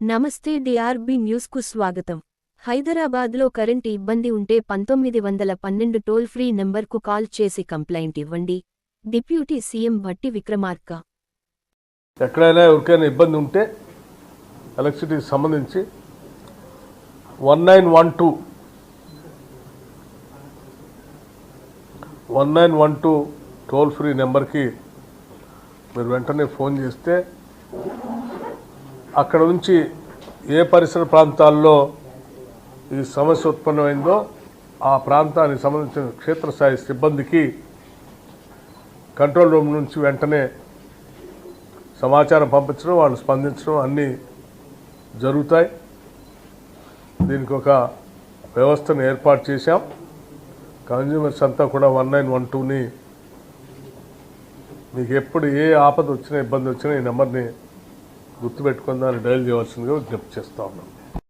నమస్తే డిఆర్బి న్యూస్కు స్వాగతం. హైదరాబాద్లో కరెంటు ఇబ్బంది ఉంటే పంతొమ్మిది వందల పన్నెండు టోల్ ఫ్రీ నంబర్కు కాల్ చేసి కంప్లైంట్ ఇవ్వండి. Deputy CM Bhatti Vikramarka. ఎక్కడైనా ఎవరికైనా ఇబ్బంది ఉంటే ఎలక్ట్రిసిటీకి సంబంధించి one nine one two one nine one two toll free నెంబర్కి మీరు వెంటనే ఫోన్ చేస్తే అక్కడ నుంచి ఏ పరిసర ప్రాంతాల్లో ఈ సమస్య ఉత్పన్నమైందో ఆ ప్రాంతానికి సంబంధించిన క్షేత్రస్థాయి సిబ్బందికి కంట్రోల్ రూమ్ నుంచి వెంటనే సమాచారం పంపించడం వాళ్ళు స్పందించడం అన్నీ జరుగుతాయి. దీనికి ఒక వ్యవస్థను ఏర్పాటు చేశాం. కన్జ్యూమర్స్ అంతా కూడా వన్ నైన్ వన్ టూని మీకు ఎప్పుడు ఏ ఆపద వచ్చినా ఇబ్బంది వచ్చినా ఈ నెంబర్ని గుర్తుపెట్టుకుని దాన్ని డయల్ చేయవలసిందిగా విజ్ఞప్తి చేస్తా ఉన్నాం